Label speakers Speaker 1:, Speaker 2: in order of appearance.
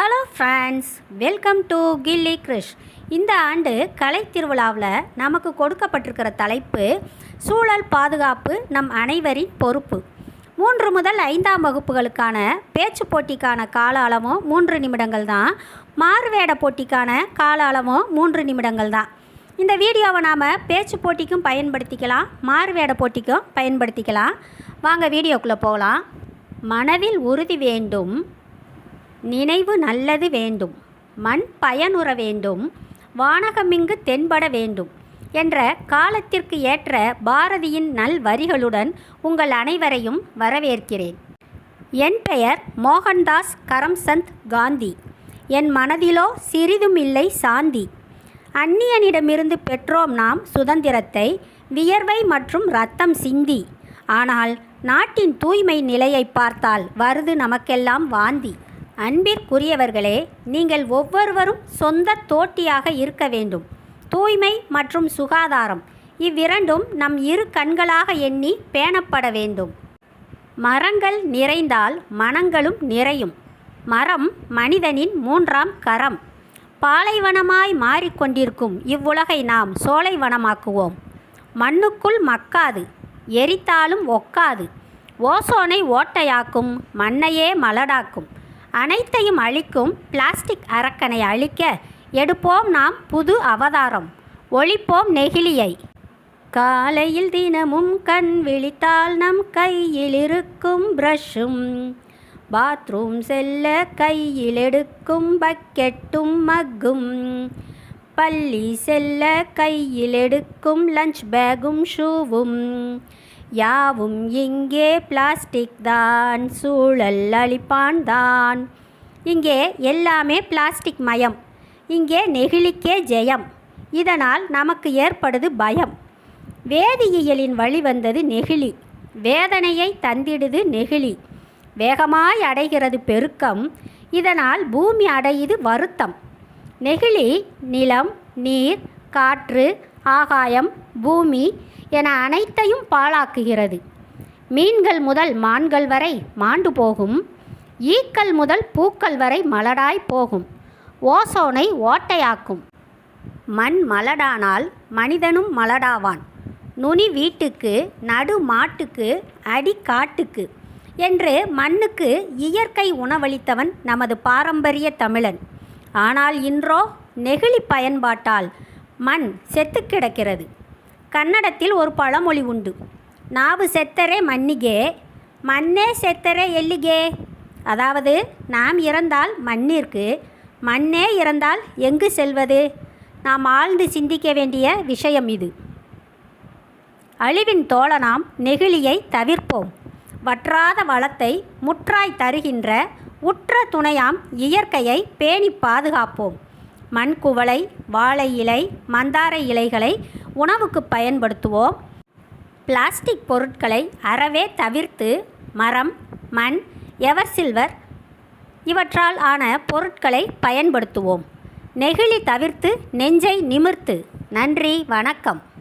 Speaker 1: Hello friends welcome to Gilli Krish இந்த ஆண்டு கலை திருவிழாவில் நமக்கு கொடுக்கப்பட்டிருக்கிற தலைப்பு சூழல் பாதுகாப்பு நம் அனைவரின் பொறுப்பு. மூன்று முதல் ஐந்தாம் வகுப்புகளுக்கான பேச்சு போட்டிக்கான கால அளவும் மூன்று நிமிடங்கள் தான். மாறுவேட போட்டிக்கான கால அளவும் மூன்று நிமிடங்கள் தான். இந்த வீடியோவை நாம் பேச்சு போட்டிக்கும் பயன்படுத்திக்கலாம் மாறுவேட போட்டிக்கும் பயன்படுத்திக்கலாம். வாங்க வீடியோக்குள்ளே போகலாம். மனதில் உறுதி வேண்டும். நினைவு நல்லது வேண்டும். மண் பயனுற வேண்டும். வானகமிங்கு தென்பட வேண்டும் என்ற காலத்திற்கு ஏற்ற பாரதியின் நல் வரிகளுடன் உங்கள் அனைவரையும் வரவேற்கிறேன். என் பெயர் மோகன்தாஸ் கரம்சந்த் காந்தி. என் மனதிலோ சிறிதும் இல்லை சாந்தி. அந்நியனிடமிருந்து பெற்றோம் நாம் சுதந்திரத்தை வியர்வை மற்றும் ரத்தம் சிந்தி. ஆனால் நாட்டின் தூய்மை நிலையை பார்த்தால் வருது நமக்கெல்லாம் வாந்தி. அன்பிற்குரியவர்களே நீங்கள் ஒவ்வொருவரும் சொந்த தோட்டியாக இருக்க வேண்டும். தூய்மை மற்றும் சுகாதாரம் இவ்விரண்டும் நம் இரு கண்களாக எண்ணி பேணப்பட வேண்டும். மரங்கள் நிறைந்தால் மனங்களும் நிறையும். மரம் மனிதனின் மூன்றாம் கரம். பாலைவனமாய் மாறிக்கொண்டிருக்கும் இவ்வுலகை நாம் சோலைவனமாக்குவோம். மண்ணுக்குள் மக்காது எரித்தாலும் ஒக்காது. ஓசோனை ஓட்டையாக்கும் மண்ணையே மலடாக்கும். அனைத்தையும் அழிக்கும் பிளாஸ்டிக் அரக்கனை அழிக்க எடுப்போம் நாம் புது அவதாரம். ஒழிப்போம் நெகிழியை. காலையில் தினமும் கண் விழித்தால் நம் கையில் இருக்கும் ப்ரஷும் பாத்ரூம் செல்ல கையில் எடுக்கும் பக்கெட்டும் மக்கும் பள்ளி செல்ல கையில் எடுக்கும் லஞ்ச் பேகும் ஷூவும் யாவும் இங்கே பிளாஸ்டிக் தான் சூழல் அழிப்பான் தான். இங்கே எல்லாமே பிளாஸ்டிக் மயம் இங்கே நெகிழிக்கே ஜெயம். இதனால் நமக்கு ஏற்படுது பயம். வேதியியலின் வழி வந்தது நெகிழி வேதனையை தந்திடுது நெகிழி. வேகமாய் அடைகிறது பெருக்கம் இதனால் பூமி அடையுது வருத்தம். நெகிழி நிலம் நீர் காற்று ஆகாயம் பூமி என அனைத்தையும் பாழாக்குகிறது. மீன்கள் முதல் மான்கள் வரை மாண்டு போகும். ஈக்கள் முதல் பூக்கள் வரை மலடாய் போகும். ஓசோனை ஓட்டையாக்கும். மண் மலடானால் மனிதனும் மலடாவான். நுனி வீட்டுக்கு நடு மாட்டுக்கு அடி காட்டுக்கு என்று மண்ணுக்கு இயற்கை உணவளித்தவன் நமது பாரம்பரிய தமிழன். ஆனால் இன்றோ நெகிழி பயன்பாட்டால் மண் செத்து கிடக்கிறது. கன்னடத்தில் ஒரு பழமொழி உண்டு. நாவு செத்தரே மண்ணிகே மண்ணே செத்தரே எல்லிகே. அதாவது நாம் இறந்தால் மண்ணிற்கு மண்ணே இறந்தால் எங்கு செல்வது? நாம் ஆழ்ந்து சிந்திக்க வேண்டிய விஷயம் இது. அழிவின் தோழனாம் நெகிழியை தவிர்ப்போம். வற்றாத வளத்தை முற்றாய் தருகின்ற உற்ற துணையாம் இயற்கையை பேணி பாதுகாப்போம். மண்குவளை வாழை இலை மந்தார இலைகளை உணவுக்கு பயன்படுத்துவோம். பிளாஸ்டிக் பொருட்களை அறவே தவிர்த்து மரம் மண் எவர் சில்வர் இவற்றால் ஆன பொருட்களை பயன்படுத்துவோம். நெகிழி தவிர்த்து நெஞ்சை நிமிர்த்து. நன்றி வணக்கம்.